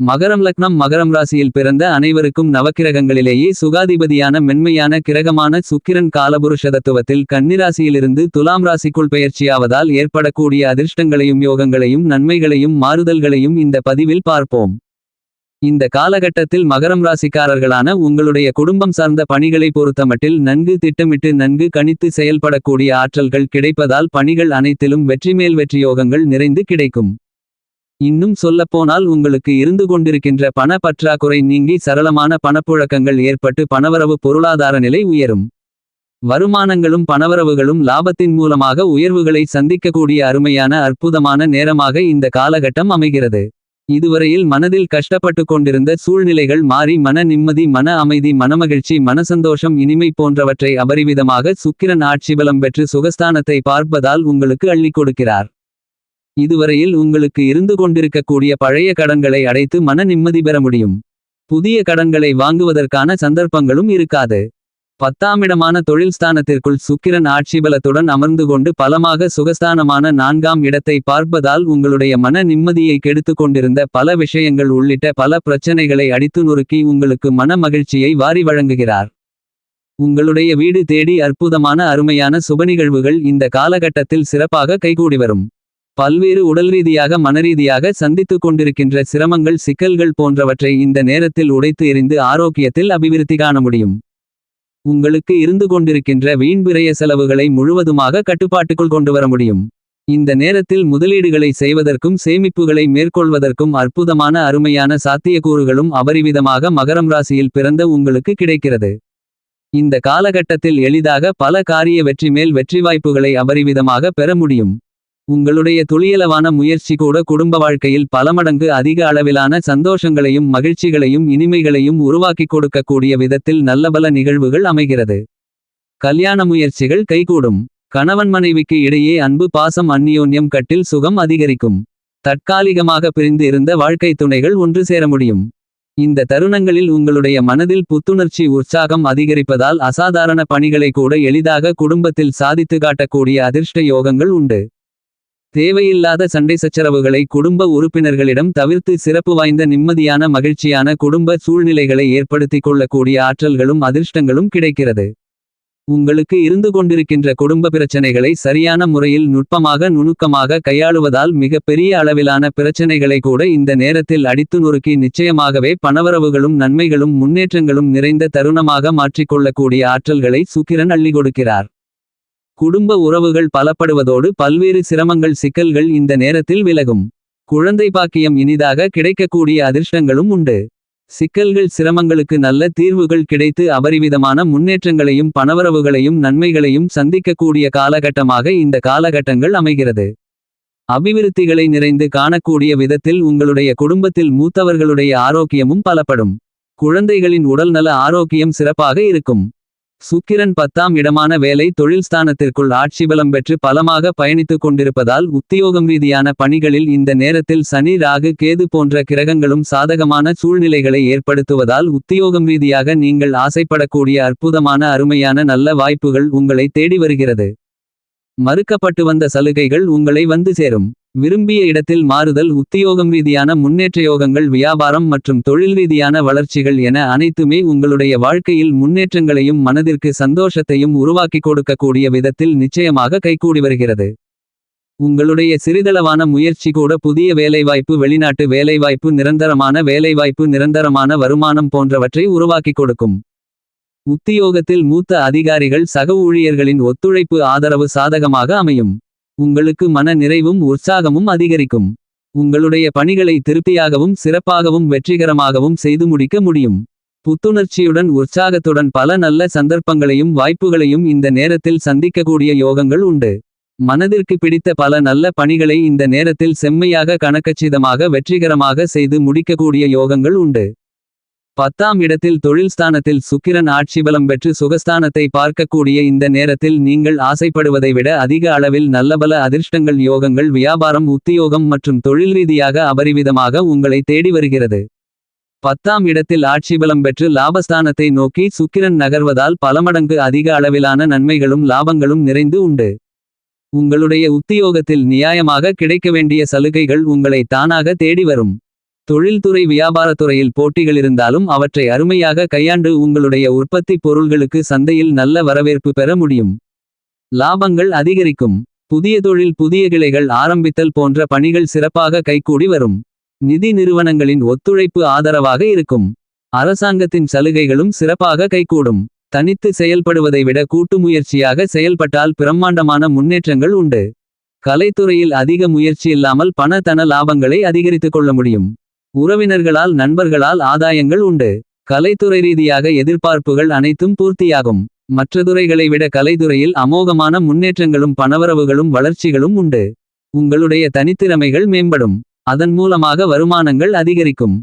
மகரம் லக்னம் மகரம் ராசியில் பிறந்த அனைவருக்கும் நவக்கிரகங்களிலேயே சுகாதிபதியான மென்மையான கிரகமான சுக்கிரன் காலபுருஷ தத்துவத்தில் கன்னிராசியிலிருந்து துலாம் ராசிக்குள் பெயர்ச்சியாவதால் ஏற்படக்கூடிய அதிர்ஷ்டங்களையும் யோகங்களையும் நன்மைகளையும் மாறுதல்களையும் இந்த பதிவில் பார்ப்போம். இந்த காலகட்டத்தில் மகரம் ராசிக்காரர்களான உங்களுடைய குடும்பம் சார்ந்த பணிகளை பொறுத்தமட்டில் நன்கு திட்டமிட்டு நன்கு கணித்து செயல்படக்கூடிய ஆற்றல்கள் கிடைப்பதால் பணிகள் அனைத்திலும் வெற்றிமேல் வெற்றி யோகங்கள் நிறைந்து கிடைக்கும். இன்னும் சொல்லப்போனால் உங்களுக்கு இருந்து கொண்டிருக்கின்ற பண பற்றாக்குறை நீங்கி சரளமான பணப்புழக்கங்கள் ஏற்பட்டு பணவரவு பொருளாதார நிலை உயரும். வருமானங்களும் பணவரவுகளும் லாபத்தின் மூலமாக உயர்வுகளை சந்திக்கக்கூடிய அருமையான அற்புதமான நேரமாக இந்த காலகட்டம் அமைகிறது. இதுவரையில் மனதில் கஷ்டப்பட்டு கொண்டிருந்த சூழ்நிலைகள் மாறி மன நிம்மதி மன அமைதி மனமகிழ்ச்சி மனசந்தோஷம் இனிமை போன்றவற்றை அபரிவிதமாக சுக்கிரன் ஆட்சிபலம் பெற்று சுகஸ்தானத்தை பார்ப்பதால் உங்களுக்கு அள்ளிக் கொடுக்கிறார். இதுவரையில் உங்களுக்கு இருந்து கொண்டிருக்கக்கூடிய பழைய கடன்களை அடைத்து மன நிம்மதி பெற முடியும். புதிய கடன்களை வாங்குவதற்கான சந்தர்ப்பங்களும் இருக்காது. பத்தாமிடமான தொழில் ஸ்தானத்திற்குள் சுக்கிரன் ஆட்சிபலத்துடன் அமர்ந்து கொண்டு பலமாக சுகஸ்தானமான நான்காம் இடத்தை பார்ப்பதால் உங்களுடைய மன நிம்மதியை கெடுத்து கொண்டிருந்த பல விஷயங்கள் உள்ளிட்ட பல பிரச்சனைகளை அடித்து நொறுக்கி உங்களுக்கு மன மகிழ்ச்சியை வாரி வழங்குகிறார். உங்களுடைய வீடு தேடி அற்புதமான அருமையான சுபநிகழ்வுகள் இந்த காலகட்டத்தில் சிறப்பாக கைகூடி வரும். பல்வேறு உடல் ரீதியாக மனரீதியாக சந்தித்துக் கொண்டிருக்கின்ற சிரமங்கள் சிக்கல்கள் போன்றவற்றை இந்த நேரத்தில் உடைத்து எறிந்து ஆரோக்கியத்தில் அபிவிருத்தி காண முடியும். உங்களுக்கு இருந்து கொண்டிருக்கின்ற வீண்பிரைய செலவுகளை முழுவதுமாக கட்டுப்பாட்டுக்குள் கொண்டு வர முடியும். இந்த நேரத்தில் முதலீடுகளை செய்வதற்கும் சேமிப்புகளை மேற்கொள்வதற்கும் அற்புதமான அருமையான சாத்தியக்கூறுகளும் அபரிவிதமாக மகரம் ராசியில் பிறந்த உங்களுக்கு கிடைக்கிறது. இந்த காலகட்டத்தில் எளிதாக பல காரிய வெற்றி மேல் வெற்றி வாய்ப்புகளை அபரிவிதமாக பெற முடியும். உங்களுடைய துளியளவான முயற்சி கூட குடும்ப வாழ்க்கையில் பல மடங்கு அதிக அளவிலான சந்தோஷங்களையும் மகிழ்ச்சிகளையும் இனிமைகளையும் உருவாக்கிக் கொடுக்கக்கூடிய விதத்தில் நல்லபல நிகழ்வுகள் அமைகிறது. கல்யாண முயற்சிகள் கைகூடும். கணவன் மனைவிக்கு இடையே அன்பு பாசம் அந்நியோன்யம் கட்டில் சுகம் அதிகரிக்கும். தற்காலிகமாக பிரிந்து இருந்த வாழ்க்கை துணைகள் ஒன்று சேர முடியும். இந்த தருணங்களில் உங்களுடைய மனதில் புத்துணர்ச்சி உற்சாகம் அதிகரிப்பதால் அசாதாரண பணிகளை கூட எளிதாக குடும்பத்தில் சாதித்து காட்டக்கூடிய அதிர்ஷ்ட யோகங்கள் உண்டு. தேவையில்லாத சண்டை சச்சரவுகளை குடும்ப உறுப்பினர்களிடம் தவிர்த்து சிறப்பு வாய்ந்த நிம்மதியான மகிழ்ச்சியான குடும்ப சூழ்நிலைகளை ஏற்படுத்திக் கொள்ளக்கூடிய ஆற்றல்களும் அதிர்ஷ்டங்களும் கிடைக்கிறது. உங்களுக்கு இருந்து கொண்டிருக்கின்ற குடும்ப பிரச்சனைகளை சரியான முறையில் நுட்பமாக நுணுக்கமாக கையாளுவதால் மிக பெரிய அளவிலான பிரச்சனைகளை கூட இந்த நேரத்தில் அடித்து நொறுக்கி நிச்சயமாகவே பணவரவுகளும் நன்மைகளும் முன்னேற்றங்களும் நிறைந்த தருணமாக மாற்றிக்கொள்ளக்கூடிய ஆற்றல்களை சுக்கிரன் அள்ளி கொடுக்கிறார். குடும்ப உறவுகள் பலப்படுவதோடு பல்வேறு சிரமங்கள் சிக்கல்கள் இந்த நேரத்தில் விலகும். குழந்தை பாக்கியம் இனிதாக கிடைக்கக்கூடிய அதிர்ஷ்டங்களும் உண்டு. சிக்கல்கள் சிரமங்களுக்கு நல்ல தீர்வுகள் கிடைத்து அபரிவிதமான முன்னேற்றங்களையும் பணவரவுகளையும் நன்மைகளையும் சந்திக்கக்கூடிய காலகட்டமாக இந்த காலகட்டங்கள் அமைகிறது. அபிவிருத்திகளை நிறைந்து காணக்கூடிய விதத்தில் உங்களுடைய குடும்பத்தில் மூத்தவர்களுடைய ஆரோக்கியமும் பலப்படும். குழந்தைகளின் உடல்நல ஆரோக்கியம் சிறப்பாக இருக்கும். சுக்கிரன் பத்தாம் இடமான வேலை தொழில் ஸ்தானத்திற்குள் ஆட்சிபலம் பெற்று பலமாக பயணித்துக் கொண்டிருப்பதால் உத்தியோகம் ரீதியான பணிகளில் இந்த நேரத்தில் சனி ராகு கேது போன்ற கிரகங்களும் சாதகமான சூழ்நிலைகளை ஏற்படுத்துவதால் உத்தியோகம் ரீதியாக நீங்கள் ஆசைப்படக்கூடிய அற்புதமான அருமையான நல்ல வாய்ப்புகள் உங்களை தேடி வருகிறது. மறுக்கப்பட்டு வந்த சலுகைகள் உங்களை வந்து சேரும். விரும்பிய இடத்தில் மாறுதல் உத்தியோகம் ரீதியான முன்னேற்ற யோகங்கள் வியாபாரம் மற்றும் தொழில் ரீதியான வளர்ச்சிகள் என அனைத்துமே உங்களுடைய வாழ்க்கையில் முன்னேற்றங்களையும் மனதிற்கு சந்தோஷத்தையும் உருவாக்கி கொடுக்கக்கூடிய விதத்தில் நிச்சயமாக கைகூடி வருகிறது. உங்களுடைய சிறிதளவான முயற்சி கூட புதிய வேலைவாய்ப்பு வெளிநாட்டு வேலைவாய்ப்பு நிரந்தரமான வேலைவாய்ப்பு நிரந்தரமான வருமானம் போன்றவற்றை உருவாக்கி கொடுக்கும். உத்தியோகத்தில் மூத்த அதிகாரிகள் சக ஊழியர்களின் ஒத்துழைப்பு ஆதரவு சாதகமாக அமையும். உங்களுக்கு மன நிறைவும் உற்சாகமும் அதிகரிக்கும். உங்களுடைய பணிகளை திருப்தியாகவும் சிறப்பாகவும் வெற்றிகரமாகவும் செய்து முடிக்க முடியும். புத்துணர்ச்சியுடன் உற்சாகத்துடன் பல நல்ல சந்தர்ப்பங்களையும் வாய்ப்புகளையும் இந்த நேரத்தில் சந்திக்கக்கூடிய யோகங்கள் உண்டு. மனதிற்கு பிடித்த பல நல்ல பணிகளை இந்த நேரத்தில் செம்மையாக கணக்கச்சிதமாக வெற்றிகரமாக செய்து முடிக்கக்கூடிய யோகங்கள் உண்டு. பத்தாம் இடத்தில் தொழில் ஸ்தானத்தில் சுக்கிரன் ஆட்சிபலம் பெற்று சுகஸ்தானத்தை பார்க்கக்கூடிய இந்த நேரத்தில் நீங்கள் ஆசைப்படுவதை விட அதிக அளவில் நல்லபல அதிர்ஷ்டங்கள் யோகங்கள் வியாபாரம் உத்தியோகம் மற்றும் தொழில் ரீதியாக அபரிவிதமாக உங்களை தேடி வருகிறது. பத்தாம் இடத்தில் ஆட்சிபலம் பெற்று லாபஸ்தானத்தை நோக்கி சுக்கிரன் நகர்வதால் பலமடங்கு அதிக அளவிலான நன்மைகளும் லாபங்களும் நிறைந்து உண்டு. உங்களுடைய உத்தியோகத்தில் நியாயமாக கிடைக்க வேண்டிய சலுகைகள் உங்களை தானாக தேடி வரும். தொழில்துறை வியாபாரத்துறையில் போட்டிகள் இருந்தாலும் அவற்றை அருமையாக கையாண்டு உங்களுடைய உற்பத்தி பொருள்களுக்கு சந்தையில் நல்ல வரவேற்பு பெற முடியும். லாபங்கள் அதிகரிக்கும். புதிய தொழில் புதிய கிளைகள் ஆரம்பித்தல் போன்ற பணிகள் சிறப்பாக கைகூடி வரும். நிதி நிறுவனங்களின் ஒத்துழைப்பு ஆதரவாக இருக்கும். அரசாங்கத்தின் சலுகைகளும் சிறப்பாக கைகூடும். தனித்து செயல்படுவதை விட கூட்டு முயற்சியாக செயல்பட்டால் பிரம்மாண்டமான முன்னேற்றங்கள் உண்டு. கலைத்துறையில் அதிக முயற்சி இல்லாமல் பண தன லாபங்களை அதிகரித்துக் கொள்ள முடியும். உறவினர்களால் நண்பர்களால் ஆதாயங்கள் உண்டு. கலைத்துறை ரீதியாக எதிர்பார்ப்புகள் அனைத்தும் பூர்த்தியாகும். மற்ற துறைகளை விட கலைத்துறையில் அமோகமான முன்னேற்றங்களும் பணவரவுகளும் வளர்ச்சிகளும் உண்டு. உங்களுடைய தனித்திறமைகள் மேம்படும். அதன் மூலமாக வருமானங்கள் அதிகரிக்கும்.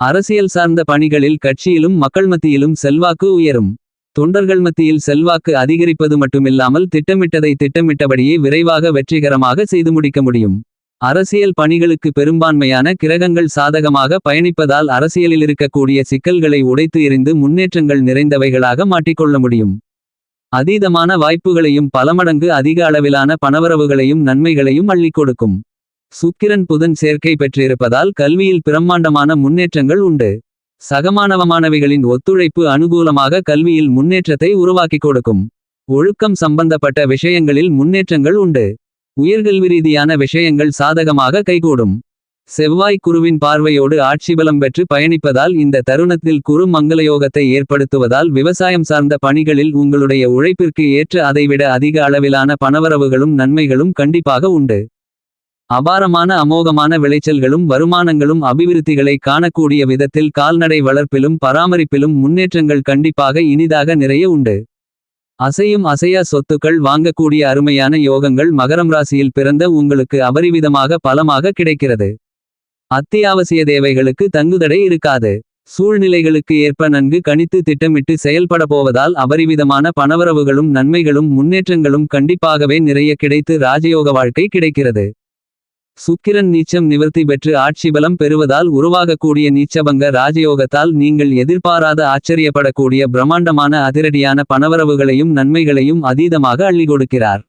அரசியல் சார்ந்த பணிகளில் கட்சியிலும் மக்கள் மத்தியிலும் செல்வாக்கு உயரும். தொண்டர்கள் மத்தியில் செல்வாக்கு அதிகரிப்பது மட்டுமில்லாமல் திட்டமிட்டதை திட்டமிட்டபடியே விரைவாக வெற்றிகரமாக செய்து முடிக்க முடியும். அரசியல் பணிகளுக்கு பெரும்பான்மையான கிரகங்கள் சாதகமாக பயணிப்பதால் அரசியலில் இருக்கக்கூடிய சிக்கல்களை உடைத்து எறிந்து முன்னேற்றங்கள் நிறைந்தவைகளாக மாட்டிக்கொள்ள முடியும். அதீதமான வாய்ப்புகளையும் பலமடங்கு அதிக அளவிலான பணவரவுகளையும் நன்மைகளையும் அள்ளிக் கொடுக்கும். சுக்கிரன் புதன் சேர்க்கை பெற்றிருப்பதால் கல்வியில் பிரம்மாண்டமான முன்னேற்றங்கள் உண்டு. சகமானவமானவைகளின் ஒத்துழைப்பு அனுகூலமாக கல்வியில் முன்னேற்றத்தை உருவாக்கிக் கொடுக்கும். ஒழுக்கம் சம்பந்தப்பட்ட விஷயங்களில் முன்னேற்றங்கள் உண்டு. உயர்கல்வி ரீதியான விஷயங்கள் சாதகமாக கைகூடும். செவ்வாய் குருவின் பார்வையோடு ஆட்சிபலம் பெற்று பயணிப்பதால் இந்த தருணத்தில் குரு மங்களயோகத்தை ஏற்படுத்துவதால் விவசாயம் சார்ந்த பணிகளில் உங்களுடைய உழைப்பிற்கு ஏற்ற அதைவிட அதிக அளவிலான பணவரவுகளும் நன்மைகளும் கண்டிப்பாக உண்டு. அபாரமான அமோகமான விளைச்சல்களும் வருமானங்களும் அபிவிருத்திகளை காணக்கூடிய விதத்தில் கால்நடை வளர்ப்பிலும் பராமரிப்பிலும் முன்னேற்றங்கள் கண்டிப்பாக இனிதாக நிறைய உண்டு. அசையும் அசையா சொத்துக்கள் வாங்கக்கூடிய அருமையான யோகங்கள் மகரம் ராசியில் பிறந்த உங்களுக்கு அபரிவிதமாக பலமாக கிடைக்கிறது. அத்தியாவசிய தேவைகளுக்கு தங்குதடை இருக்காது. சூழ்நிலைகளுக்கு ஏற்ப நன்கு கணித்து திட்டமிட்டு செயல்பட போவதால் அபரிவிதமான பணவரவுகளும் நன்மைகளும் முன்னேற்றங்களும் கண்டிப்பாகவே நிறைய கிடைத்து ராஜயோக வாழ்க்கை கிடைக்கிறது. சுக்கிரன் நீச்சம் நிவர்த்தி பெற்று ஆட்சிபலம் பெறுவதால் உருவாகக்கூடிய நீச்சபங்க ராஜயோகத்தால் நீங்கள் எதிர்பாராத ஆச்சரியப்படக்கூடிய பிரம்மாண்டமான அதிரடியான பணவரவுகளையும் நன்மைகளையும் அதீதமாக அள்ளி கொடுக்கிறார்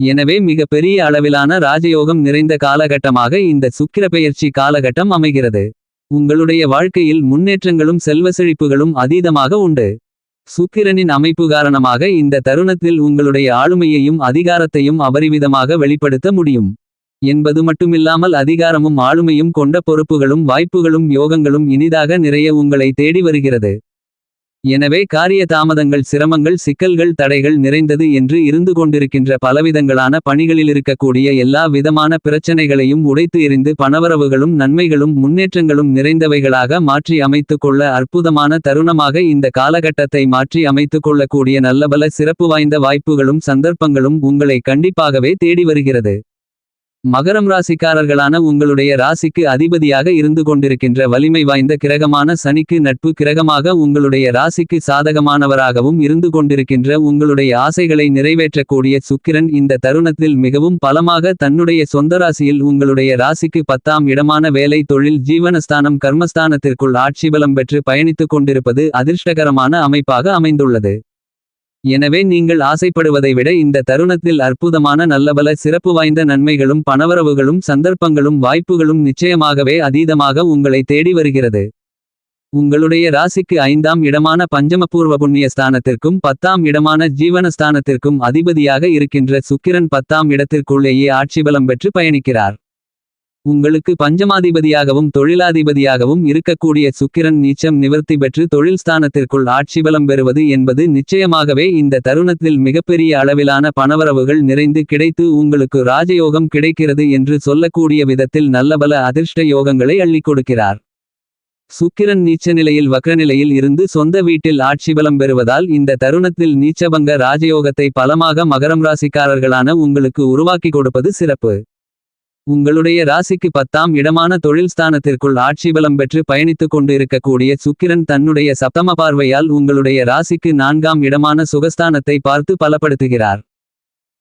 எனவே மிக பெரிய அளவிலான ராஜயோகம் நிறைந்த காலகட்டமாக இந்த சுக்கிர பெயர்ச்சி காலகட்டம் அமைகிறது. உங்களுடைய வாழ்க்கையில் முன்னேற்றங்களும் செல்வ செழிப்புகளும் அதீதமாக உண்டு. சுக்கிரனின் அமைப்பு காரணமாக இந்த தருணத்தில் உங்களுடைய ஆளுமையையும் அதிகாரத்தையும் அபரிவிதமாக வெளிப்படுத்த முடியும். என்பது மட்டுமில்லாமல் அதிகாரமும் ஆளுமையும் கொண்ட பொறுப்புகளும் வாய்ப்புகளும் யோகங்களும் இனிதாக நிறைய உங்களை தேடி வருகிறது. எனவே காரிய தாமதங்கள் சிரமங்கள் சிக்கல்கள் தடைகள் நிறைந்தது என்று இருந்து கொண்டிருக்கின்ற பலவிதங்களான பணிகளில் இருக்கக்கூடிய எல்லா விதமான பிரச்சனைகளையும் உடைத்து எறிந்து பணவரவுகளும் நன்மைகளும் முன்னேற்றங்களும் நிறைந்தவைகளாக மாற்றி அமைத்து கொள்ள அற்புதமான தருணமாக இந்த காலகட்டத்தை மாற்றி அமைத்து கொள்ளக்கூடிய நல்லபல சிறப்பு வாய்ந்த வாய்ப்புகளும் சந்தர்ப்பங்களும் உங்களை கண்டிப்பாகவே தேடி வருகிறது. மகரம் ராசிக்காரர்களான உங்களுடைய ராசிக்கு அதிபதியாக இருந்து கொண்டிருக்கின்ற வலிமை வாய்ந்த கிரகமான சனிக்கு நட்பு கிரகமாக உங்களுடைய ராசிக்கு சாதகமானவராகவும் இருந்து கொண்டிருக்கின்ற உங்களுடைய ஆசைகளை நிறைவேற்றக்கூடிய சுக்கிரன் இந்த தருணத்தில் மிகவும் பலமாக தன்னுடைய சொந்த ராசியில் உங்களுடைய ராசிக்கு பத்தாம் இடமான வேலை தொழில் ஜீவனஸ்தானம் கர்மஸ்தானத்திற்குள் ஆட்சிபலம் பெற்று பயணித்துக் கொண்டிருப்பது அதிர்ஷ்டகரமான அமைப்பாக அமைந்துள்ளது. எனவே நீங்கள் ஆசைப்படுவதை விட இந்த தருணத்தில் அற்புதமான நல்லபல சிறப்பு வாய்ந்த நன்மைகளும் பணவரவுகளும் சந்தர்ப்பங்களும் வாய்ப்புகளும் நிச்சயமாகவே அதீதமாக உங்களை தேடி வருகிறது. உங்களுடைய ராசிக்கு ஐந்தாம் இடமான பஞ்சமபூர்வ புண்ணிய ஸ்தானத்திற்கும் பத்தாம் இடமான ஜீவனஸ்தானத்திற்கும் அதிபதியாக இருக்கின்ற சுக்கிரன் பத்தாம் இடத்திற்குள்ளேயே ஆட்சிபலம் பெற்று பயணிக்கிறார். உங்களுக்கு பஞ்சமாதிபதியாகவும் தொழிலாதிபதியாகவும் இருக்கக்கூடிய சுக்கிரன் நீச்சம் நிவர்த்தி பெற்று தொழில் ஸ்தானத்திற்குள் ஆட்சிபலம் பெறுவது என்பது நிச்சயமாகவே இந்த தருணத்தில் மிகப்பெரிய அளவிலான பணவரவுகள் நிறைந்து கிடைத்து உங்களுக்கு ராஜயோகம் கிடைக்கிறது என்று சொல்லக்கூடிய விதத்தில் நல்லபல அதிர்ஷ்ட யோகங்களை அள்ளிக் கொடுக்கிறார். சுக்கிரன் நீச்ச நிலையில் வக்ரநிலையில் இருந்து சொந்த வீட்டில் ஆட்சி பலம் பெறுவதால் இந்த தருணத்தில் நீச்சபங்க ராஜயோகத்தை பலமாக மகரம் ராசிக்காரர்களான உங்களுக்கு உருவாக்கி கொடுப்பது சிறப்பு. உங்களுடைய ராசிக்கு பத்தாம் இடமான தொழில் ஸ்தானத்திற்குள் ஆட்சி பலம் பெற்று பயணித்துக் கொண்டு இருக்கக்கூடிய சுக்கிரன் தன்னுடைய சப்தம பார்வையால் உங்களுடைய ராசிக்கு நான்காம் இடமான சுகஸ்தானத்தை பார்த்து பலப்படுத்துகிறார்.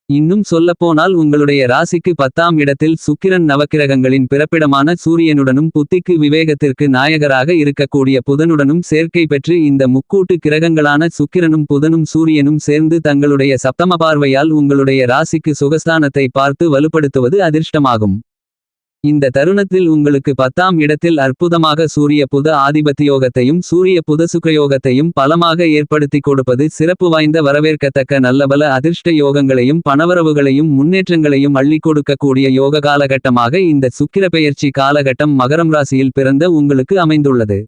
இன்னும் சொல்லப்போனால் உங்களுடைய ராசிக்கு பத்தாம் இடத்தில் சுக்கிரன் நவக்கிரகங்களின் பிறப்பிடமான சூரியனுடனும் புத்திக்கு விவேகத்திற்கு நாயகராக இருக்கக்கூடிய புதனுடனும் சேர்க்கை பெற்று இந்த முக்கூட்டு கிரகங்களான சுக்கிரனும் புதனும் சூரியனும் சேர்ந்து தங்களுடைய சப்தம பார்வையால் உங்களுடைய ராசிக்கு சுகஸ்தானத்தை பார்த்து வலுப்படுத்துவது அதிர்ஷ்டமாகும். இந்த தருணத்தில் உங்களுக்கு பத்தாம் இடத்தில் அற்புதமாக சூரிய புத ஆதிபத்தியோகத்தையும் சூரிய புத சுகயோகத்தையும் பலமாக ஏற்படுத்திக் கொடுப்பது சிறப்பு வாய்ந்த வரவேற்கத்தக்க நல்லபல அதிர்ஷ்ட யோகங்களையும் பணவரவுகளையும் முன்னேற்றங்களையும் அள்ளி கொடுக்கக்கூடிய யோக காலகட்டமாக இந்த சுக்கிர பெயர்ச்சி காலகட்டம் மகரம் ராசியில் பிறந்த உங்களுக்கு அமைந்துள்ளது.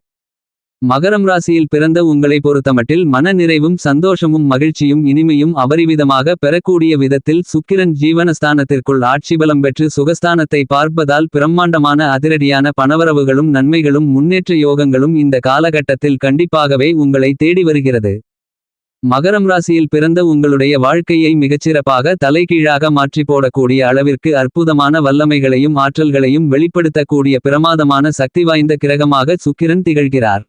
மகரம் ராசியில் பிறந்த உங்களை பொறுத்தமட்டில் மன நிறைவும் சந்தோஷமும் மகிழ்ச்சியும் இனிமையும் அபரிவிதமாக பெறக்கூடிய விதத்தில் சுக்கிரன் ஜீவனஸ்தானத்திற்குள் ஆட்சிபலம் பெற்று சுகஸ்தானத்தை பார்ப்பதால் பிரம்மாண்டமான அதிரடியான பணவரவுகளும் நன்மைகளும் முன்னேற்ற யோகங்களும் இந்த காலகட்டத்தில் கண்டிப்பாகவே உங்களை தேடி வருகிறது. மகரம் ராசியில் பிறந்த உங்களுடைய வாழ்க்கையை மிகச்சிறப்பாக தலைகீழாக மாற்றி போடக்கூடிய அளவிற்கு அற்புதமான வல்லமைகளையும் ஆற்றல்களையும் வெளிப்படுத்தக்கூடிய பிரமாதமான சக்தி வாய்ந்த கிரகமாக சுக்கிரன் திகழ்கிறார்.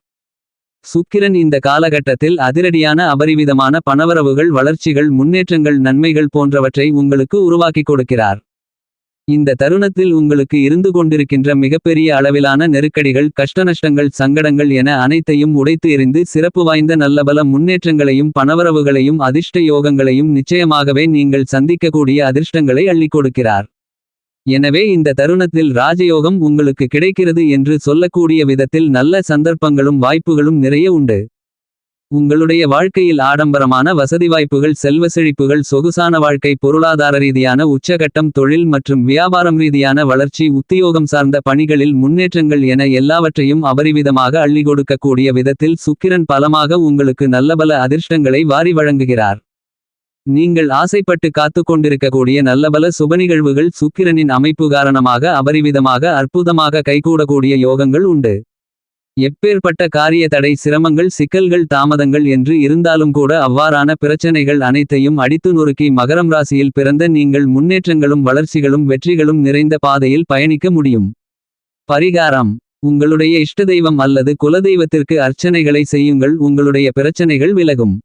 சுக்கிரன் இந்த காலகட்டத்தில் அதிரடியான அபரிவிதமான பணவரவுகள் வளர்ச்சிகள் முன்னேற்றங்கள் நன்மைகள் போன்றவற்றை உங்களுக்கு உருவாக்கிக் கொடுக்கிறார். இந்த தருணத்தில் உங்களுக்கு இருந்து கொண்டிருக்கின்ற மிகப்பெரிய அளவிலான நெருக்கடிகள் கஷ்டநஷ்டங்கள் சங்கடங்கள் என அனைத்தையும் உடைத்து எறிந்து சிறப்பு வாய்ந்த நல்லபல முன்னேற்றங்களையும் பணவரவுகளையும் அதிர்ஷ்ட யோகங்களையும் நிச்சயமாகவே நீங்கள் சந்திக்கக்கூடிய அதிர்ஷ்டங்களை அள்ளிக் கொடுக்கிறார். எனவே இந்த தருணத்தில் ராஜயோகம் உங்களுக்கு கிடைக்கிறது என்று சொல்லக்கூடிய விதத்தில் நல்ல சந்தர்ப்பங்களும் வாய்ப்புகளும் நிறைய உண்டு. உங்களுடைய வாழ்க்கையில் ஆடம்பரமான வசதி வாய்ப்புகள் செல்வ செழிப்புகள் சொகுசான வாழ்க்கை பொருளாதார ரீதியான உச்சகட்டம் தொழில் மற்றும் வியாபாரம் ரீதியான வளர்ச்சி உத்தியோகம் சார்ந்த பணிகளில் முன்னேற்றங்கள் என எல்லாவற்றையும் அபரிவிதமாக அள்ளி கொடுக்கக்கூடிய விதத்தில் சுக்கிரன் பலமாக உங்களுக்கு நல்லபல அதிர்ஷ்டங்களை வாரி வழங்குகிறார். நீங்கள் ஆசைப்பட்டு காத்து கொண்டிருக்கக்கூடிய நல்லபல சுபநிகழ்வுகள் சுக்கிரனின் அமைப்பு காரணமாக அபரிவிதமாக அற்புதமாக கைகூடக்கூடிய யோகங்கள் உண்டு. எப்பேற்பட்ட காரிய தடை சிரமங்கள் சிக்கல்கள் தாமதங்கள் என்று இருந்தாலும் கூட அவ்வாறான பிரச்சனைகள் அனைத்தையும் அடித்து நொறுக்கி மகரம் ராசியில் பிறந்த நீங்கள் முன்னேற்றங்களும் வளர்ச்சிகளும் வெற்றிகளும் நிறைந்த பாதையில் பயணிக்க முடியும். பரிகாரம். உங்களுடைய இஷ்ட தெய்வம் அல்லது குலதெய்வத்திற்கு அர்ச்சனைகளை செய்யுங்கள் உங்களுடைய பிரச்சனைகள் விலகும்.